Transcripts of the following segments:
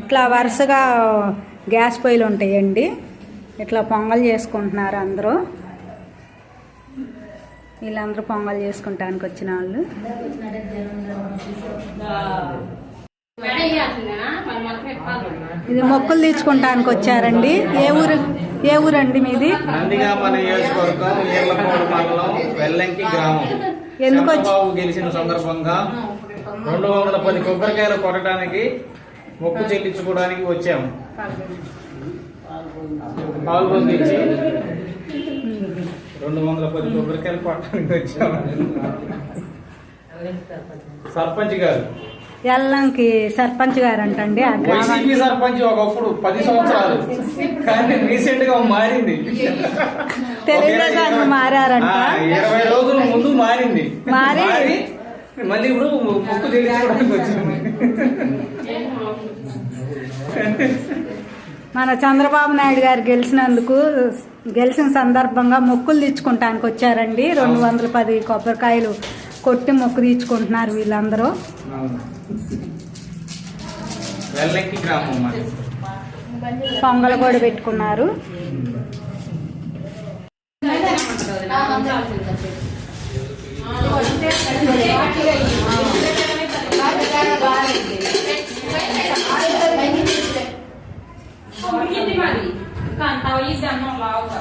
ఇట్లా వరుసగా గ్యాస్ పొయ్యిలు ఉంటాయండి. ఇట్లా పొంగల్ చేసుకుంటున్నారు అందరూ. వీళ్ళందరూ పొంగల్ చేసుకుంటానికి వచ్చిన వాళ్ళు. ఇది మొక్కులు తీర్చుకుంటానికి వచ్చారండి. ఏ ఊరు? ఏ ఊరండి మీది? ఎందుకు గెలిచిన సందర్భంగా రెండు వందల పది కొబ్బరికాయలు కొట్టడానికి మొక్కు చెల్లించుకోవడానికి వచ్చాము. పాల్గొందించి రెండు వందల పది కొబ్బరికాయలు కొట్టడానికి వచ్చాము. సర్పంచ్ గారు. ఎల్లంకి సర్పంచ్ గారు అంటండి వైసీపీ సర్పంచ్ ఒకప్పుడు పది సంవత్సరాలు కానీ రీసెంట్గా మారింది. తెలుగుదేశానికి మారారంట. ఇరవై రోజుల ముందు మారింది. మారి? మళ్ళీ ఇప్పుడు ముక్కు చెల్లించుకోవడానికి వచ్చింది. మన చంద్రబాబు నాయుడు గారు గెలిచినందుకు గెలిచిన సందర్భంగా మొక్కులు తీర్చుకుంటానికి వచ్చారండి. రెండు వందల పది కొబ్బరికాయలు కొట్టి మొక్కు తీర్చుకుంటున్నారు వీళ్ళందరూ. వెల్లంకి గ్రామం మరి పొంగల్ కూడా పెట్టుకున్నారు ఉడికింది మరి అన్నం లావుగా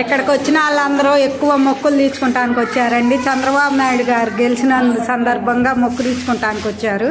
ఇక్కడికి వచ్చిన వాళ్ళందరూ ఎక్కువ మొక్కులు తీర్చుకుంటానికి వచ్చారండి. చంద్రబాబు నాయుడు గారు గెలిచిన సందర్భంగా మొక్కు తీర్చుకుంటానికి వచ్చారు.